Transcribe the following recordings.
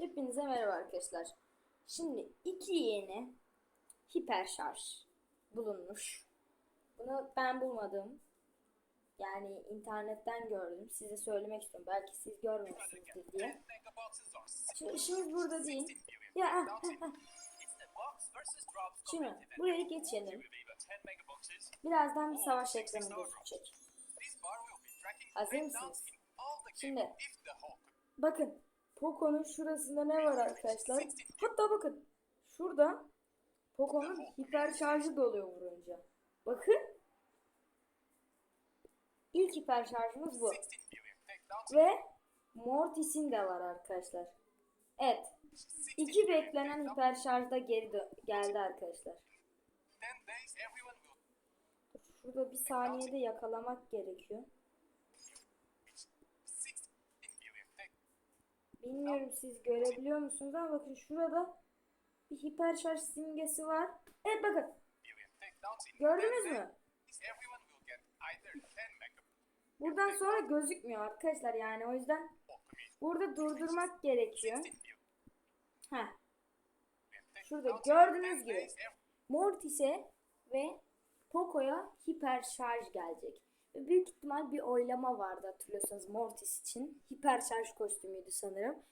Hepinize merhaba arkadaşlar. Şimdi iki yeni hiper şarj bulunmuş. Bunu ben bulmadım. Yani internetten gördüm. Size söylemek istiyorum. Belki siz görmemişsinizdir diye. Şimdi işimiz burada değil. Ya ah, ah, ah. Şimdi buraya geçelim. Birazdan bir savaş ekranı gözükecek. Hazır mısınız? Şimdi bakın Poco'nun şurasında ne var arkadaşlar? Hatta bakın şurada Poco'nun hiper şarjı doluyor vurunca. Bakın. İlk hiper şarjımız bu. Ve Mortis'in de var arkadaşlar. Evet. İki beklenen hiper şarj da geri geldi arkadaşlar. Şurada bir saniyede yakalamak gerekiyor. Bilmiyorum siz görebiliyor musunuz ama bakın şurada bir hiper şarj simgesi var. Evet bakın. Gördünüz mü? Buradan sonra gözükmüyor arkadaşlar yani o yüzden burada durdurmak gerekiyor. Heh. Şurada gördüğünüz gibi Mortis'e ve Poco'ya hiper şarj gelecek. Büyük ihtimal bir oylama vardı hatırlıyorsanız Mortis için. Hiper şarj kostümüydü sanırım.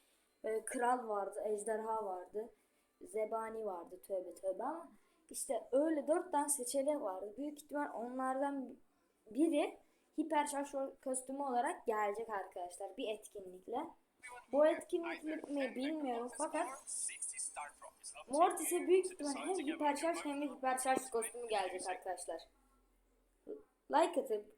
Ee, Kral vardı, Ejderha vardı, Zebani vardı tövbe tövbe ama işte öyle dört tane seçenek vardı. Büyük ihtimal onlardan biri hiper şarj kostümü olarak gelecek arkadaşlar bir etkinlikle. Bu etkinlik mi bilmiyorum fakat Mortis'e büyük ihtimal hem hiper şarj hem de hiper şarj kostümü gelecek arkadaşlar. Like atıp